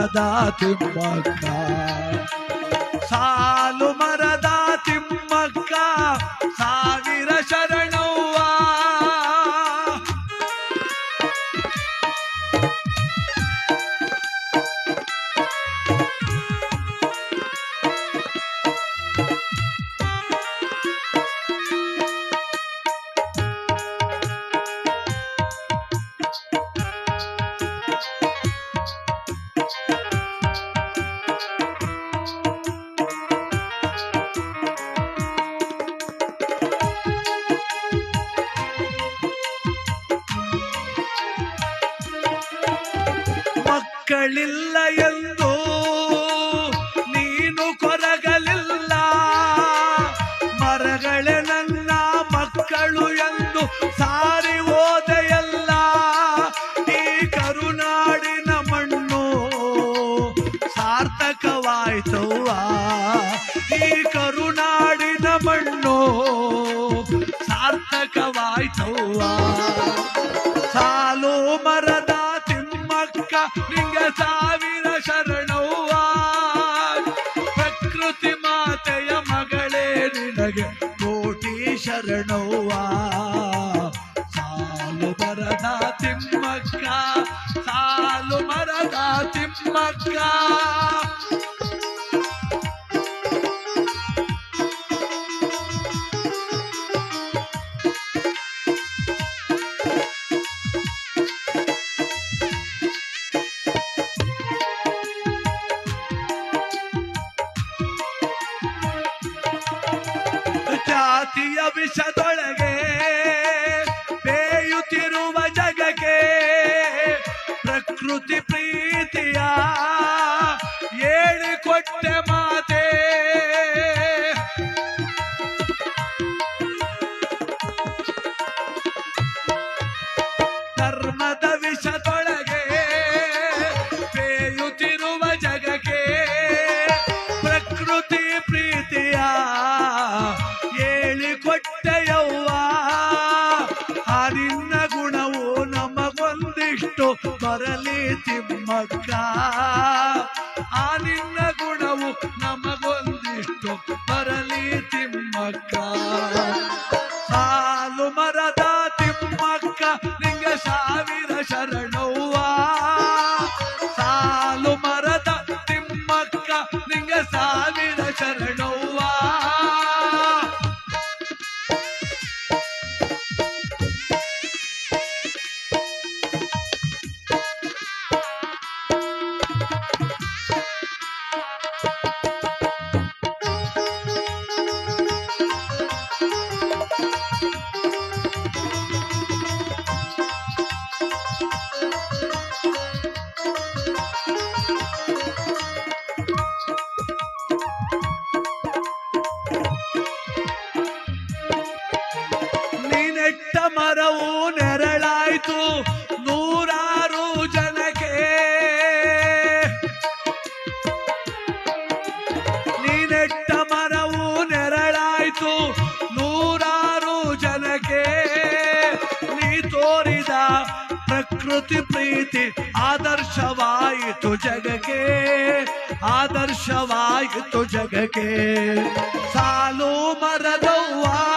ಮರದ ತಿಮ್ಮಕ್ಕ ಸಾಲು ಮರದ ಸಾವಿರ ಶರಣವ್ವ. ಪ್ರಕೃತಿ ಮಾತೆಯ ಮಗಳೇ ನಿನಗೆ ಕೋಟಿ ಶರಣೌವಾ ಸಾಲು ಮರದ ತಿಮ್ಮಕ್ಕ ಸಾಲು ಮರದ ತಿಮ್ಮಕ್ಕ. Eu te पर तो जग के। सालों मर आ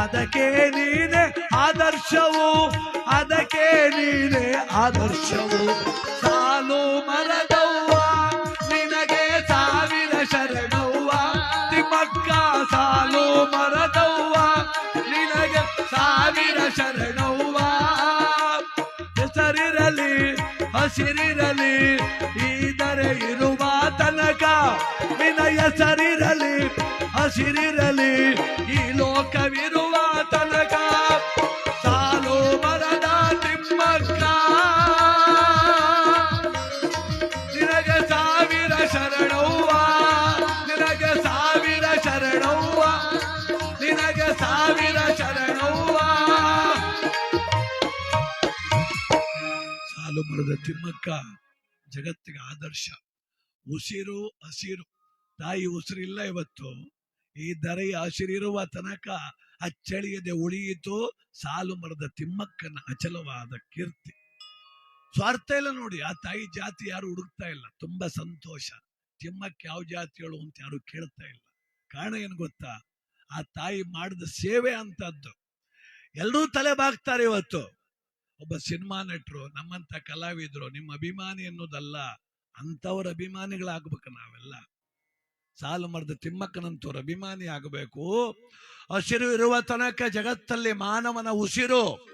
ಅದಕ್ಕೆ ನೀನೆ ಆದರ್ಶವು, ಅದಕ್ಕೆ ನೀನೆ ಆದರ್ಶವು. ಸಾಲು ಮರದವ್ವ, ನಿನಗೆ ಸಾವಿರ ಶರಣವ್ವ. ತಿಮ್ಮಕ್ಕ ಸಾಲು ಮರದವ್ವ, ನಿನಗೆ ಸಾವಿರ ಶರಣವ್ವ. ಹೆಸರಿರಲಿ ಹಸಿರಿರಲಿ, ಈದರೆ ಇರುವ ತನಕ ನಿನಯ ಹೆಸರಿರಲಿ ಹಸಿರಿರಲಿ, ಈ ಲೋಕವಿರುವ ಮರದ ತಿಮ್ಮಕ್ಕ ಜಗತ್ತಿಗೆ ಆದರ್ಶ. ಉಸಿರು, ಹಸಿರು. ತಾಯಿ ಉಸಿರಿಲ್ಲ ಇವತ್ತು. ಈ ದರೆಯ ಹಸಿರಿರುವ ತನಕ ಅಚ್ಚಳಿಯದೆ ಉಳಿಯಿತು. ಸಾಲು ಮರದ ತಿಮ್ಮಕ್ಕನ ಅಚಲವಾದ ಕೀರ್ತಿ. ಸ್ವಾರ್ಥ ಇಲ್ಲ ನೋಡಿ. ಆ ತಾಯಿ ಜಾತಿ ಯಾರು ಹುಡುಕ್ತಾ ಇಲ್ಲ. ತುಂಬಾ ಸಂತೋಷ. ತಿಮ್ಮಕ್ಕ ಯಾವ ಜಾತಿಗಳು ಅಂತ ಯಾರು ಕೇಳ್ತಾ ಇಲ್ಲ. ಕಾರಣ ಏನು ಗೊತ್ತಾ? ಆ ತಾಯಿ ಮಾಡಿದ ಸೇವೆ ಅಂತದ್ದು. ಎಲ್ಲರೂ ತಲೆ ಬಾಗ್ತಾರೆ ಇವತ್ತು. ಒಬ್ಬ ಸಿನಿಮಾ ನಟರು, ನಮ್ಮಂತ ಕಲಾವಿದರು, ನಿಮ್ಮ ಅಭಿಮಾನಿ ಅನ್ನೋದಲ್ಲ ಅಂಥವ್ರ ಅಭಿಮಾನಿಗಳಾಗ್ಬೇಕು ನಾವೆಲ್ಲ. ಸಾಲು ಮರದ ತಿಮ್ಮಕ್ಕನಂತವ್ರ ಅಭಿಮಾನಿ ಆಗಬೇಕು. ಹಸಿರು ಇರುವ ತನಕ ಜಗತ್ತಲ್ಲಿ ಮಾನವನ ಉಸಿರು.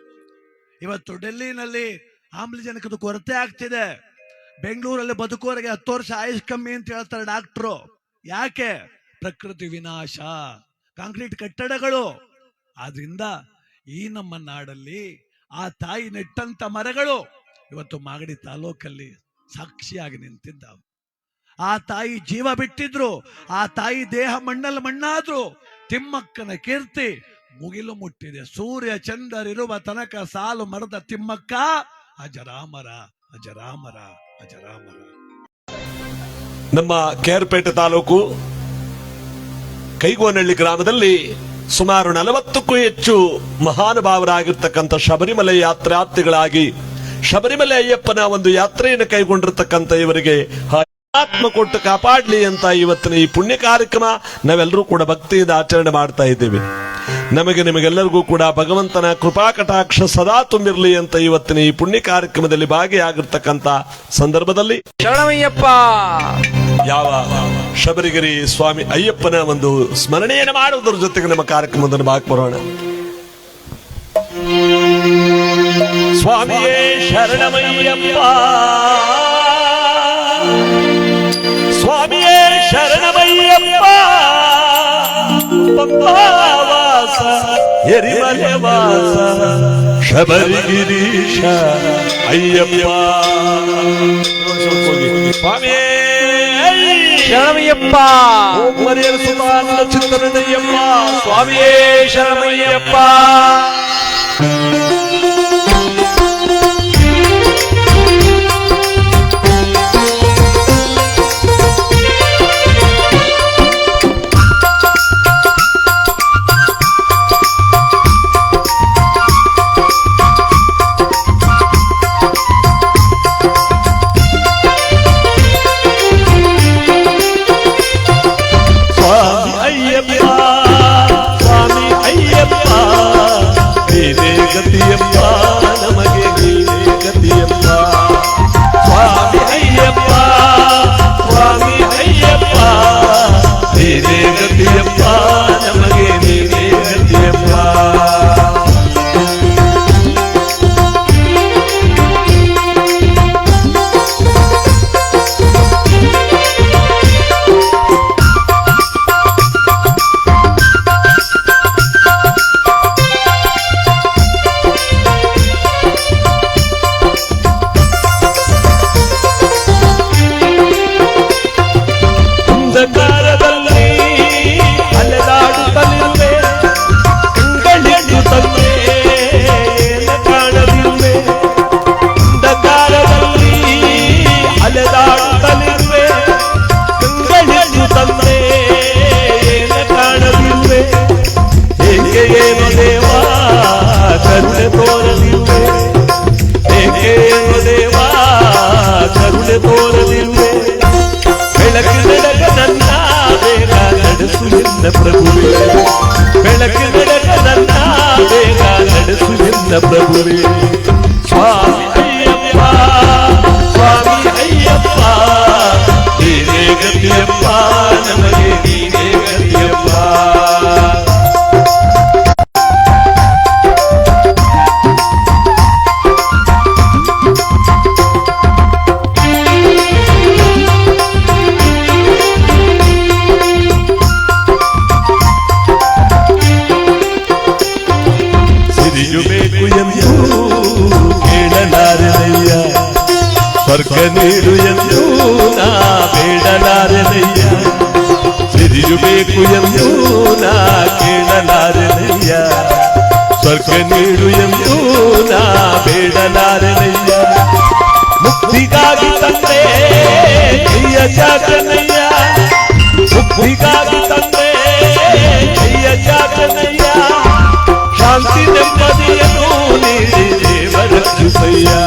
ಇವತ್ತು ಡೆಲ್ಲಿನಲ್ಲಿ ಆಮ್ಲಜನಕದ ಕೊರತೆ ಆಗ್ತಿದೆ. ಬೆಂಗಳೂರಲ್ಲಿ ಬದುಕೋರಿಗೆ ಹತ್ತು ವರ್ಷ ಆಯುಷ್ ಕಮ್ಮಿ ಅಂತ ಹೇಳ್ತಾರೆ ಡಾಕ್ಟ್ರು. ಯಾಕೆ? ಪ್ರಕೃತಿ ವಿನಾಶ, ಕಾಂಕ್ರೀಟ್ ಕಟ್ಟಡಗಳು. ಆದ್ರಿಂದ ಈ ನಮ್ಮ ನಾಡಲ್ಲಿ ಆ ತಾಯಿ ನೆಟ್ಟಂತ ಮರಗಳು. ಇವತ್ತು ಮಾಗಡಿ ತಾಲೂಕಲ್ಲಿ ಸಾಕ್ಷಿಯಾಗಿ ನಿಂತಿದ್ದಾವೆ. ಆ ತಾಯಿ ಜೀವ ಬಿಟ್ಟಿದ್ರು. ಆ ತಾಯಿ ದೇಹ ಮಣ್ಣಲ್ಲಿ ಮಣ್ಣಾದ್ರು. ತಿಮ್ಮಕ್ಕನ ಕೀರ್ತಿ ಮುಗಿಲು ಮುಟ್ಟಿದೆ. ಸೂರ್ಯ ಚಂದರಿರುವ ತನಕ ಸಾಲು ಮರದ ತಿಮ್ಮಕ್ಕ. ಅಜರಾಮರ ಅಜರಾಮರ ಅಜರಾಮರ. ನಮ್ಮ ಕೇರ್ಪೇಟೆ ತಾಲೂಕು ಕೈಗೋನಹಳ್ಳಿ ಗ್ರಾಮದಲ್ಲಿ ಸುಮಾರು ನಲವತ್ತಕ್ಕೂ ಹೆಚ್ಚು ಮಹಾನುಭಾವರಾಗಿರ್ತಕ್ಕಂಥ ಶಬರಿಮಲೆ ಯಾತ್ರಾರ್ಥಿಗಳಾಗಿ ಶಬರಿಮಲೆ ಅಯ್ಯಪ್ಪನ ಒಂದು ಯಾತ್ರೆಯನ್ನು ಕೈಗೊಂಡಿರ್ತಕ್ಕಂಥ ಇವರಿಗೆ ಆತ್ಮ ಕೊಟ್ಟು ಕಾಪಾಡ್ಲಿ ಅಂತ ಇವತ್ತಿನ ಈ ಪುಣ್ಯ ಕಾರ್ಯಕ್ರಮ ನಾವೆಲ್ಲರೂ ಕೂಡ ಭಕ್ತಿಯಿಂದ ಆಚರಣೆ ಮಾಡ್ತಾ ಇದ್ದೇವೆ. ನಮಗೆ ನಿಮಗೆಲ್ಲರಿಗೂ ಕೂಡ ಭಗವಂತನ ಕೃಪಾ ಕಟಾಕ್ಷ ಸದಾ ತುಂಬಿರಲಿ ಅಂತ ಇವತ್ತಿನ ಈ ಪುಣ್ಯ ಕಾರ್ಯಕ್ರಮದಲ್ಲಿ ಭಾಗಿಯಾಗಿರ್ತಕ್ಕಂಥ ಸಂದರ್ಭದಲ್ಲಿ ಶರಣಮಯ್ಯಪ್ಪ ಯಾವ ಶಬರಿಗಿರಿ ಸ್ವಾಮಿ ಅಯ್ಯಪ್ಪನ ಒಂದು ಸ್ಮರಣೆಯನ್ನು ಮಾಡುವುದರ ಜೊತೆಗೆ ನಮ್ಮ ಕಾರ್ಯಕ್ರಮವನ್ನು ಬರೋಣ ಸ್ವಾಮಿಯೇ ಶರಣಮಯ್ಯಪ್ಪ. ಸ್ವಾಮಿಯೇ ಶರಣಮಯ್ಯಪ್ಪ. ವಾಸ ಎರಿಮಲೆ ವಾಸ ಶಬರಿಗಿರೀಶ ಅಯ್ಯಪ್ಪ. ಸ್ವಾಮಿಯೇ ಶರಣಮಯ್ಯಪ್ಪ ಓಂ ಮರಿಯರ ಸುತಾನಂದ ಚಿತ್ತನಯ್ಯಪ್ಪ ಸ್ವಾಮಿಯೇ ಶರಣಮಯ್ಯಪ್ಪ జాతనయ్యా ముక్తిగాది తండ్రే. జయ జాతనయ్యా శాంతి నెమ్మదియను నీ దేవరక్షసయ్యా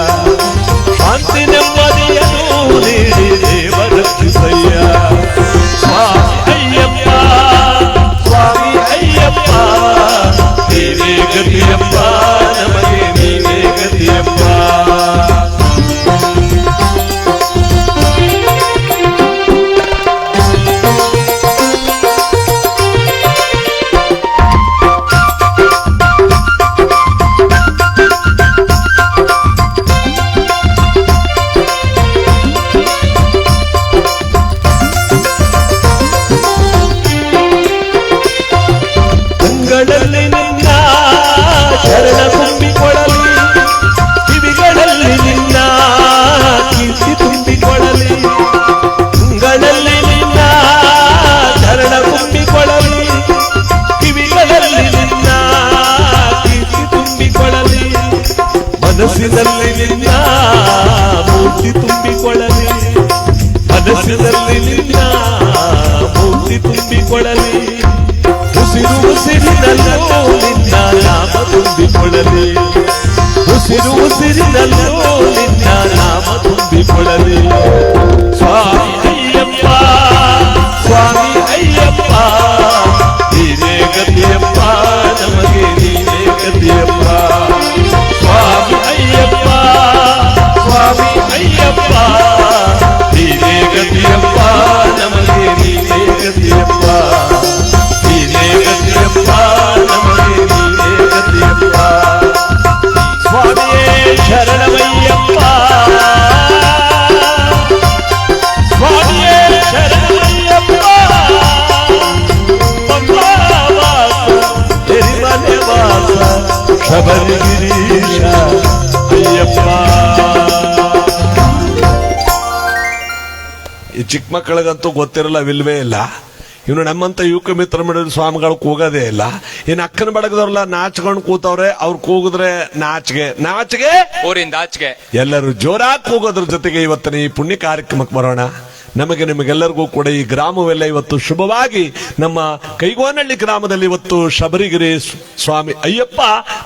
ಈ ಚಿಕ್ಕ ಮಕ್ಕಳಿಗಂತೂ ಗೊತ್ತಿರಲ್ಲ ವಿಲ್ವೇ ಇಲ್ಲ. ಇವನು ನಮ್ಮಂತ ಯುವಕ ಮಿತ್ರ ಮಾಡಿದ ಸ್ವಾಮಿಗಳು ಕೂಗೋದೇ ಇಲ್ಲ. ಇನ್ನು ಅಕ್ಕನ ಬಡಗದವ್ರಲ್ಲ ನಾಚ್ಕೊಂಡು ಕೂತವ್ರೆ ಅವ್ರು ಕೂಗಿದ್ರೆ ನಾಚಿಗೆ. ನಾಚಿಗೆ? ಊರಿಂದ ಆಚೆಗೆ. ಎಲ್ಲರೂ ಜೋರಾಗಿ ಕೂಗೋದ್ರ ಜೊತೆಗೆ ಇವತ್ತಿನ ಈ ಪುಣ್ಯ ಕಾರ್ಯಕ್ರಮಕ್ಕೆ ಬರೋಣ. ನಮಗೆ ನಿಮಗೆಲ್ಲರಿಗೂ ಕೂಡ. ಈ ಗ್ರಾಮವೆಲ್ಲ ಇವತ್ತು ಶುಭವಾಗಿ ನಮ್ಮ ಕೈಗೋನಹಳ್ಳಿ ಗ್ರಾಮದಲ್ಲಿ ಇವತ್ತು ಶಬರಿಗಿರಿ ಸ್ವಾಮಿ ಅಯ್ಯಪ್ಪ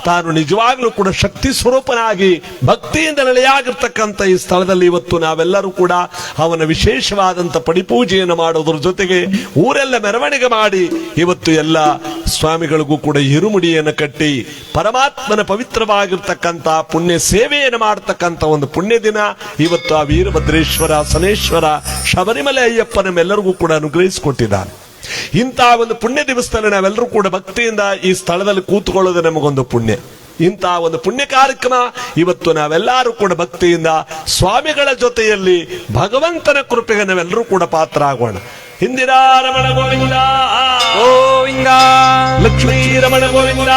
ತಾನು ನಿಜವಾಗ್ಲೂ ಕೂಡ ಶಕ್ತಿ ಸ್ವರೂಪನಾಗಿ ಭಕ್ತಿಯಿಂದ ನೆಲೆಯಾಗಿರ್ತಕ್ಕಂಥ ಈ ಸ್ಥಳದಲ್ಲಿ ಇವತ್ತು ನಾವೆಲ್ಲರೂ ಕೂಡ ಅವನ ವಿಶೇಷವಾದಂಥ ಪಡಿಪೂಜೆಯನ್ನು ಮಾಡೋದ್ರ ಜೊತೆಗೆ ಊರೆಲ್ಲ ಮೆರವಣಿಗೆ ಮಾಡಿ ಇವತ್ತು ಎಲ್ಲ ಸ್ವಾಮಿಗಳಿಗೂ ಕೂಡ ಇರುಮುಡಿಯನ್ನು ಕಟ್ಟಿ ಪರಮಾತ್ಮನ ಪವಿತ್ರವಾಗಿರ್ತಕ್ಕಂಥ ಪುಣ್ಯ ಸೇವೆಯನ್ನು ಮಾಡತಕ್ಕಂತ ಒಂದು ಪುಣ್ಯ ದಿನ ಇವತ್ತು ಆ ವೀರಭದ್ರೇಶ್ವರ ಸನೇಶ್ವರ ಶಬರಿಮಲೆ ಅಯ್ಯಪ್ಪ ನಮ್ಮೆಲ್ಲರಿಗೂ ಕೂಡ ಅನುಗ್ರಹಿಸಿಕೊಟ್ಟಿದ್ದಾನೆ. ಇಂತಹ ಒಂದು ಪುಣ್ಯ ದಿವಸದಲ್ಲಿ ನಾವೆಲ್ಲರೂ ಕೂಡ ಭಕ್ತಿಯಿಂದ ಈ ಸ್ಥಳದಲ್ಲಿ ಕೂತ್ಕೊಳ್ಳೋದು ನಮಗೊಂದು ಪುಣ್ಯ. ಇಂತಹ ಒಂದು ಪುಣ್ಯ ಕಾರ್ಯಕ್ರಮ ಇವತ್ತು ನಾವೆಲ್ಲರೂ ಕೂಡ ಭಕ್ತಿಯಿಂದ ಸ್ವಾಮಿಗಳ ಜೊತೆಯಲ್ಲಿ ಭಗವಂತನ ಕೃಪೆಗೆ ನಾವೆಲ್ಲರೂ ಕೂಡ ಪಾತ್ರ ಆಗೋಣ హిందిరా రమణ గోవింద గోవింద. లక్ష్మీ రమణ గోవింద.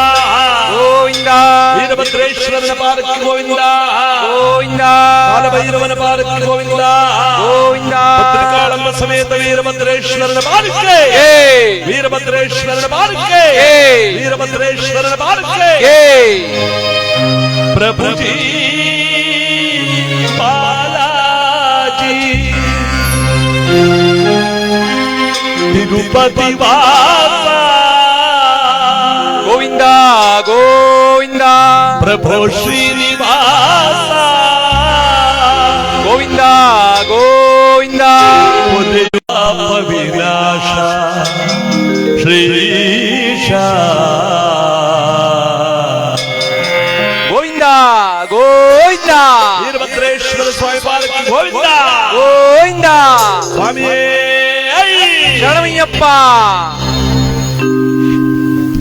గోవింద వీరభద్రేశ్వరన పార్వతి గోవింద. గోవింద కాలభైరవన పార్వతి గోవింద గోవింద భద్రకాళమ్మ సమేత వీరభద్రేశ్వరన పార్వతి వీరభద్రేశ్వరన పార్వతి వీరభద్రేశ్వరన పార్వతి ప్రభుజీ. ತಿರುಪತಿ ಗೋವಿಂದ ಗೋವಿಂದ ಪ್ರಭು ಶ್ರೀನಿವಾಸ ಗೋವಿಂದ ಗೋವಿಂದ ವಿನಾಶ ಶ್ರೀ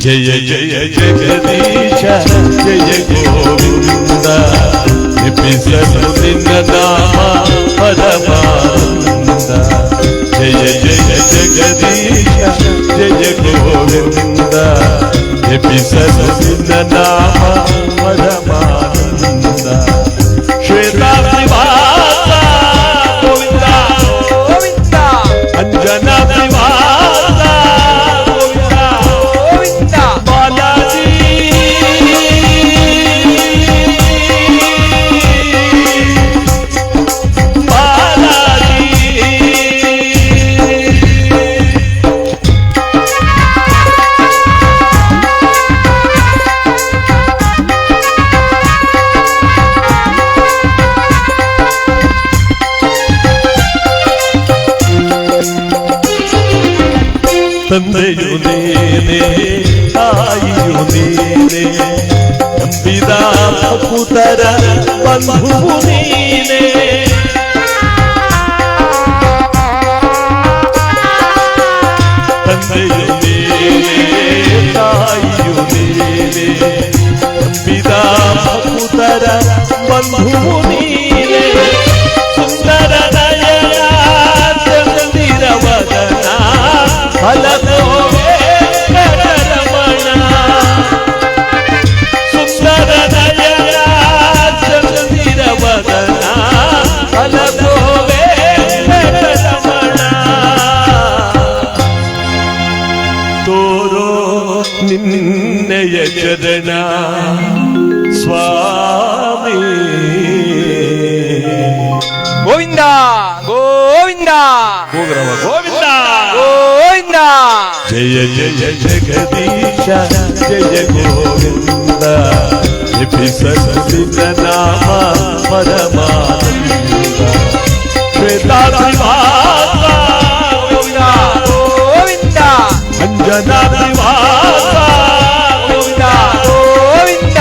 జయ జయ జగదీశ జయ గోవింద. ఎపిసలు నిన్నదామ పరమానంద. జయ జయ జగదీశ జయ గోవింద. ఎపిసలు నిన్నదామ పరమా ತಂದೆಯು ನೀನೆ ತಾಯಿಯು ನೀನೆ ನಂಬಿದ ಪುತರ ಬಂಧುವು ನೀನೆ ತಂದೆಯು ನೀನೆ ತಾಯಿಯು ನೀನೆ ನಂಬಿದ ಪುತರ ಬಂಧುವು ನೀನೆ ಸುಂದರ ನಯನ ಚಂದಿರ ವದನ ನಿನ್ನೆಯ ಚರಣ ಸ್ವಾಮಿ ಗೋವಿಂದ ಗೋವಿಂದ ಹೋಗ್ರವ ಗೋವಿಂದ ಗೋವಿಂದ ಜಯ ಜಯ ಜಗದೀಶ ಜಯ ಗೋವಿಂದ ಎಬ್ಬಿಸಲಿನ ನಾಮ ಪರಮಾನಂದ ಶ್ವೇತಾದ್ರಿವಾಸ జనాభివాస గోవింద. గోవింద.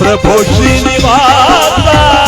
ప్రభు శ్రీనివాస.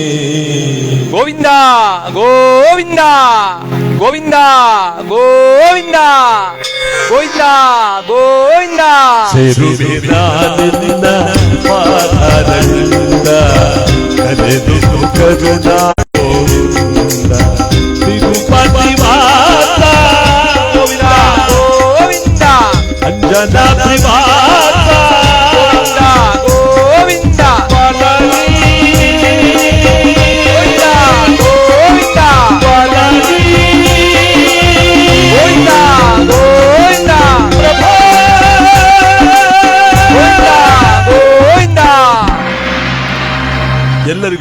గోవిందా గోవిందా గోవిందా గోవిందా గోవిందా గోవిందా. కరుణా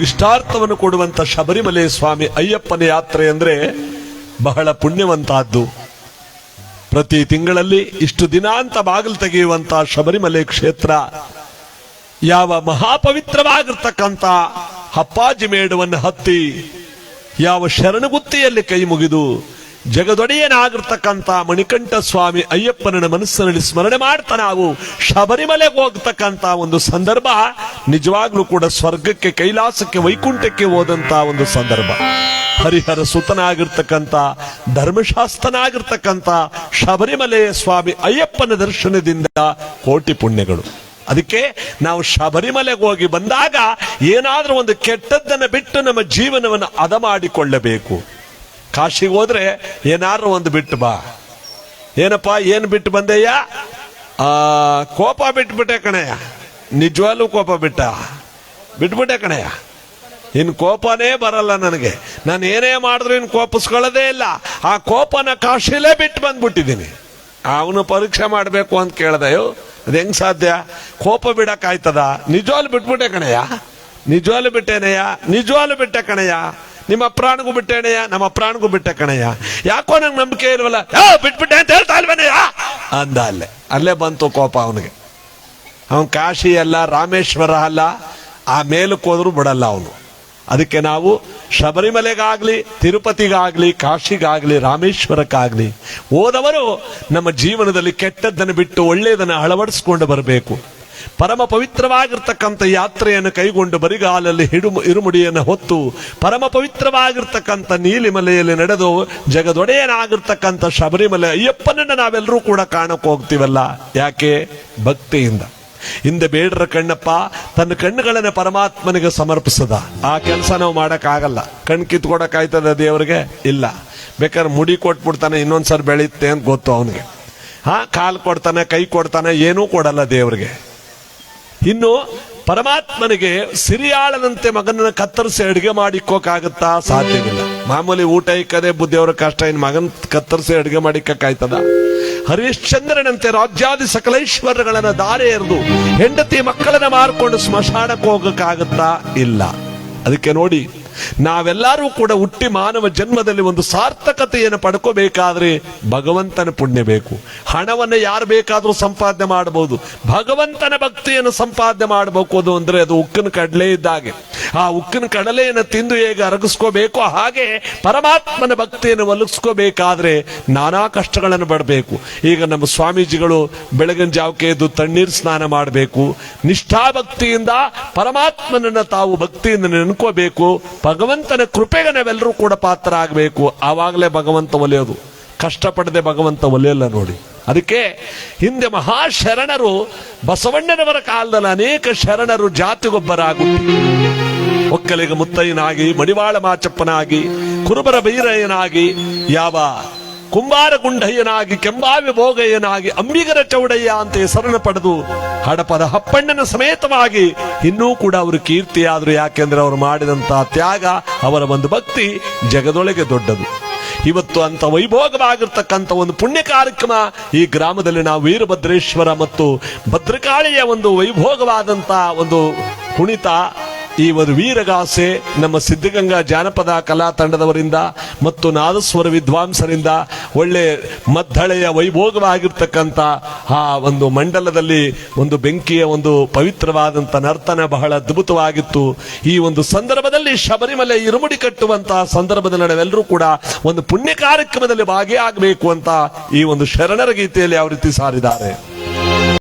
ಇಷ್ಟಾರ್ಥವನ್ನು ಕೊಡುವಂತ ಶಬರಿಮಲೆ ಸ್ವಾಮಿ ಅಯ್ಯಪ್ಪನ ಯಾತ್ರೆ ಅಂದ್ರೆ ಬಹಳ ಪುಣ್ಯವಂತಹದ್ದು ಪ್ರತಿ ತಿಂಗಳಲ್ಲಿ ಇಷ್ಟು ದಿನ ಅಂತ ಬಾಗಿಲು ತೆಗೆಯುವಂತಹ ಶಬರಿಮಲೆ ಕ್ಷೇತ್ರ ಯಾವ ಮಹಾಪವಿತ್ರವಾಗಿರ್ತಕ್ಕಂಥ ಹಪ್ಪಾಜಿ ಮೇಡವನ್ನು ಹತ್ತಿ ಯಾವ ಶರಣಗುತ್ತಿಯಲ್ಲಿ ಕೈ ಮುಗಿದು ಜಗದೊಡೆಯನಾಗಿರ್ತಕ್ಕಂಥ ಮಣಿಕಂಠ ಸ್ವಾಮಿ ಅಯ್ಯಪ್ಪನ ಮನಸ್ಸಿನಲ್ಲಿ ಸ್ಮರಣೆ ಮಾಡ್ತಾ ನಾವು ಶಬರಿಮಲೆಗೆ ಹೋಗ್ತಕ್ಕಂಥ ಒಂದು ಸಂದರ್ಭ, ನಿಜವಾಗ್ಲೂ ಕೂಡ ಸ್ವರ್ಗಕ್ಕೆ, ಕೈಲಾಸಕ್ಕೆ, ವೈಕುಂಠಕ್ಕೆ ಹೋದಂತ ಒಂದು ಸಂದರ್ಭ. ಹರಿಹರ ಸುತನಾಗಿರ್ತಕ್ಕಂಥ, ಧರ್ಮಶಾಸ್ತ್ರನಾಗಿರ್ತಕ್ಕಂಥ ಶಬರಿಮಲೆ ಸ್ವಾಮಿ ಅಯ್ಯಪ್ಪನ ದರ್ಶನದಿಂದ ಕೋಟಿ ಪುಣ್ಯಗಳು. ಅದಕ್ಕೆ ನಾವು ಶಬರಿಮಲೆಗೆ ಹೋಗಿ ಬಂದಾಗ ಏನಾದ್ರೂ ಒಂದು ಕೆಟ್ಟದ್ದನ್ನು ಬಿಟ್ಟು ನಮ್ಮ ಜೀವನವನ್ನು ಅದ ಮಾಡಿಕೊಳ್ಳಬೇಕು. ಕಾಶಿಗೆ ಹೋದ್ರೆ ಏನಾದ್ರೂ ಒಂದು ಬಿಟ್ಟು ಬಾ. ಏನಪ್ಪ, ಏನು ಬಿಟ್ಟು ಬಂದೆಯ ಆ, ಕೋಪ ಬಿಟ್ಬಿಟ್ಟೆ ಕಣಯ್ಯ ನಿಜವಾಗ್ಲೂ ಕೋಪ ಬಿಟ್ಟ. ಬಿಟ್ಬಿಟ್ಟೆ ಕಣಯ್ಯ ಇನ್ನು ಕೋಪನೇ ಬರಲ್ಲ ನನಗೆ. ನಾನು ಏನೇ ಮಾಡಿದ್ರು ಇನ್ನು ಕೋಪಿಸ್ಕೊಳ್ಳೋದೇ ಇಲ್ಲ. ಆ ಕೋಪನ ಕಾಶಿಲೇ ಬಿಟ್ಟು ಬಂದ್ಬಿಟ್ಟಿದ್ದೀನಿ. ಅವನು ಪರೀಕ್ಷೆ ಮಾಡಬೇಕು ಅಂತ ಕೇಳ್ದೆಯೋ? ಅದು ಹೆಂಗೆ ಸಾಧ್ಯ? ಕೋಪ ಬಿಡೋಕ್ಕಾಯ್ತದ? ನಿಜವಾಗ್ಲು ಬಿಟ್ಬಿಟ್ಟೆ ಕಣಯ್ಯ? ನಿಜವಾಗ್ಲು ಬಿಟ್ಟೇನಯ್ಯ? ನಿಜವಾಗ್ಲು ಬಿಟ್ಟೆ ಕಣಯ್ಯ? ನಿಮ್ಮ ಪ್ರಾಣಗೂ ಬಿಟ್ಟೆಣಯ್ಯ ನಮ್ಮ ಪ್ರಾಣಗೂ ಬಿಟ್ಟೆ ಕಣಯ್ಯ. ಯಾಕೋ ನಂಗೆ ನಂಬಿಕೆ ಇಲ್ವಲ್ಲ? ಯಾವ ಬಿಟ್ಬಿಟ್ಟೆ ಅಂತ ಹೇಳ್ತಾ ಇಲ್ವನಯ್ಯ ಅಂದ ಅಲ್ಲೇ. ಅಲ್ಲೇ ಬಂತು ಕೋಪ ಅವನಿಗೆ. ಅವನು ಕಾಶಿ ಅಲ್ಲ, ರಾಮೇಶ್ವರ ಅಲ್ಲ, ಆ ಮೇಲಕ್ಕೆ ಹೋದ್ರು ಬಿಡಲ್ಲ ಅವನು. ಅದಕ್ಕೆ ನಾವು ಶಬರಿಮಲೆಗಾಗ್ಲಿ, ತಿರುಪತಿಗಾಗ್ಲಿ, ಕಾಶಿಗಾಗ್ಲಿ, ರಾಮೇಶ್ವರಕ್ಕಾಗ್ಲಿ, ಹೋದವರು ನಮ್ಮ ಜೀವನದಲ್ಲಿ ಕೆಟ್ಟದ್ದನ್ನು ಬಿಟ್ಟು ಒಳ್ಳೆಯದನ್ನು ಅಳವಡಿಸ್ಕೊಂಡು ಬರಬೇಕು. ಪರಮ ಪವಿತ್ರವಾಗಿರ್ತಕ್ಕಂಥ ಯಾತ್ರೆಯನ್ನು ಕೈಗೊಂಡು ಬರಿಗಾಲಲ್ಲಿ ಹಿಡು ಇರುಮುಡಿಯನ್ನು ಹೊತ್ತು ಪರಮ ಪವಿತ್ರವಾಗಿರ್ತಕ್ಕಂಥ ನೀಲಿಮಲೆಯಲ್ಲಿ ನಡೆದು ಜಗದೊಡೆಯನಾಗಿರ್ತಕ್ಕಂಥ ಶಬರಿಮಲೆ ಅಯ್ಯಪ್ಪನನ್ನು ನಾವೆಲ್ಲರೂ ಕೂಡ ಕಾಣಕ್ಕೆ ಹೋಗ್ತೀವಲ್ಲ? ಯಾಕೆ? ಭಕ್ತಿಯಿಂದ. ಹಿಂದೆ ಬೇಡರ ಕಣ್ಣಪ್ಪ ತನ್ನ ಕಣ್ಣುಗಳನ್ನು ಪರಮಾತ್ಮನಿಗೆ ಸಮರ್ಪಿಸದ. ಆ ಕೆಲಸ ನಾವು ಮಾಡೋಕ್ಕಾಗಲ್ಲ. ಕಣ್ ಕಿತ್ಕೊಡಕ್ಕಾಯ್ತದ ದೇವರಿಗೆ? ಇಲ್ಲ. ಬೇಕಾದ್ರೆ ಮುಡಿ ಕೊಟ್ಬಿಡ್ತಾನೆ, ಇನ್ನೊಂದ್ಸರಿ ಬೆಳೆಯುತ್ತೆ ಅಂತ ಗೊತ್ತು ಅವನಿಗೆ. ಹಾ, ಕಾಲು ಕೊಡ್ತಾನೆ, ಕೈ ಕೊಡ್ತಾನೆ, ಏನೂ ಕೊಡಲ್ಲ ದೇವರಿಗೆ. ಇನ್ನು ಪರಮಾತ್ಮನಿಗೆ ಸಿರಿಯಾಳನಂತೆ ಮಗನನ್ನು ಕತ್ತರಿಸಿ ಅಡುಗೆ ಮಾಡಿಕ್ಕೋಕಾಗತ್ತಾ ಸಾಧ್ಯವಿಲ್ಲ. ಮಾಮೂಲಿ ಊಟ ಇಕ್ಕದೆ ಬುದ್ಧಿಯವರ ಕಷ್ಟ, ಇನ್ನು ಮಗನ ಕತ್ತರಿಸಿ ಅಡುಗೆ ಮಾಡಿಕ್ಕಾಯ್ತದ ಹರಿಶ್ಚಂದ್ರನಂತೆ ರಾಜ್ಯಾದಿ ಸಕಲೇಶ್ವರಗಳನ್ನು ದಾರೆ ಎರೆದು ಹೆಂಡತಿ ಮಕ್ಕಳನ್ನ ಮಾರ್ಕೊಂಡು ಸ್ಮಶಾನಕ್ಕೆ ಹೋಗಕ್ಕಾಗತ್ತಾ ಇಲ್ಲ. ಅದಕ್ಕೆ ನೋಡಿ ನಾವೆಲ್ಲರೂ ಕೂಡ ಹುಟ್ಟಿ ಮಾನವ ಜನ್ಮದಲ್ಲಿ ಒಂದು ಸಾರ್ಥಕತೆಯನ್ನು ಪಡ್ಕೋಬೇಕಾದ್ರೆ ಭಗವಂತನ ಪುಣ್ಯ ಬೇಕು. ಹಣವನ್ನು ಯಾರು ಬೇಕಾದರೂ ಸಂಪಾದನೆ ಮಾಡಬಹುದು ಭಗವಂತನ ಭಕ್ತಿಯನ್ನು ಸಂಪಾದನೆ ಮಾಡಬೇಕು ಅಂದ್ರೆ ಅದು ಉಕ್ಕನ ಕಡಲೆ ಇದ್ದಾಗೆ ಆ ಉಕ್ಕಿನ ಕಡಲೆಯನ್ನು ತಿಂದು ಹೇಗೆ ಅರಗಿಸ್ಕೋಬೇಕು, ಹಾಗೆ ಪರಮಾತ್ಮನ ಭಕ್ತಿಯನ್ನು ಒಲಗಿಸ್ಕೋಬೇಕಾದ್ರೆ ನಾನಾ ಕಷ್ಟಗಳನ್ನು ಪಡಬೇಕು. ಈಗ ನಮ್ಮ ಸ್ವಾಮೀಜಿಗಳು ಬೆಳಗಿನ ಜಾವಕ್ಕೆ ಎದ್ದು ತಣ್ಣೀರು ಸ್ನಾನ ಮಾಡಬೇಕು. ನಿಷ್ಠಾಭಕ್ತಿಯಿಂದ ಪರಮಾತ್ಮನನ್ನು ತಾವು ಭಕ್ತಿಯಿಂದ ನೆನ್ಕೋಬೇಕು. ಭಗವಂತನ ಕೃಪೆಗೆ ನಾವೆಲ್ಲರೂ ಕೂಡ ಪಾತ್ರ ಆಗಬೇಕು ಆವಾಗಲೇ ಭಗವಂತ ಒಲಿಯೋದು. ಕಷ್ಟಪಡದೆ ಭಗವಂತ ಒಲಿಯಲ್ಲ ನೋಡಿ. ಅದಕ್ಕೆ ಹಿಂದೆ ಮಹಾಶರಣರು ಬಸವಣ್ಣನವರ ಕಾಲದಲ್ಲಿ ಅನೇಕ ಶರಣರು ಜಾತಿಗೊಬ್ಬರಾಗುತ್ತಿ ಒಕ್ಕಲಿಗ ಮುತ್ತಯ್ಯನಾಗಿ ಮಡಿವಾಳ ಮಾಚಪ್ಪನಾಗಿ, ಕುರುಬರ ಬೈರಯ್ಯನಾಗಿ, ಯಾವ ಕುಂಬಾರ ಗುಂಡಯ್ಯನಾಗಿ, ಕೆಂಬಾವಿ ಭೋಗಯ್ಯನಾಗಿ, ಅಂಬಿಗರ ಚೌಡಯ್ಯ ಅಂತ ಹೆಸರನ್ನು ಪಡೆದು ಹಡಪದ ಹಪ್ಪಣ್ಣನ ಸಮೇತವಾಗಿ ಇನ್ನೂ ಕೂಡ ಅವರು ಕೀರ್ತಿಯಾದರು. ಯಾಕೆಂದ್ರೆ ಅವರು ಮಾಡಿದಂತಹ ತ್ಯಾಗ ಅವರ ಒಂದು ಭಕ್ತಿ ಜಗದೊಳಗೆ ದೊಡ್ಡದು. ಇವತ್ತು ಅಂತ ವೈಭೋಗವಾಗಿರ್ತಕ್ಕಂಥ ಒಂದು ಪುಣ್ಯ ಕಾರ್ಯಕ್ರಮ ಈ ಗ್ರಾಮದಲ್ಲಿ ನಾವು ವೀರಭದ್ರೇಶ್ವರ ಮತ್ತು ಭದ್ರಕಾಳಿಯ ಒಂದು ವೈಭೋಗವಾದಂತಹ ಒಂದು ಕುಣಿತ ಈ ಒಂದು ವೀರಗಾಸೆ ನಮ್ಮ ಸಿದ್ಧಗಂಗಾ ಜಾನಪದ ಕಲಾ ತಂಡದವರಿಂದ ಮತ್ತು ನಾದಸ್ವರ ವಿದ್ವಾಂಸರಿಂದ ಒಳ್ಳೆ ಮದ್ದಳೆಯ ವೈಭೋಗವಾಗಿರ್ತಕ್ಕಂಥ ಆ ಒಂದು ಮಂಡಲದಲ್ಲಿ ಒಂದು ಬೆಂಕಿಯ ಒಂದು ಪವಿತ್ರವಾದಂಥ ನರ್ತನ ಬಹಳ ಅದ್ಭುತವಾಗಿತ್ತು. ಈ ಒಂದು ಸಂದರ್ಭದಲ್ಲಿ ಶಬರಿಮಲೆ ಇರುಮುಡಿ ಕಟ್ಟುವಂತಹ ಸಂದರ್ಭದಲ್ಲಿ ನಾವೆಲ್ಲರೂ ಕೂಡ ಒಂದು ಪುಣ್ಯ ಕಾರ್ಯಕ್ರಮದಲ್ಲಿ ಭಾಗಿಯಾಗಬೇಕು ಅಂತ ಈ ಒಂದು ಶರಣರ ಗೀತೆಯಲ್ಲಿ ಯಾವ ರೀತಿ ಸಾರಿದ್ದಾರೆ.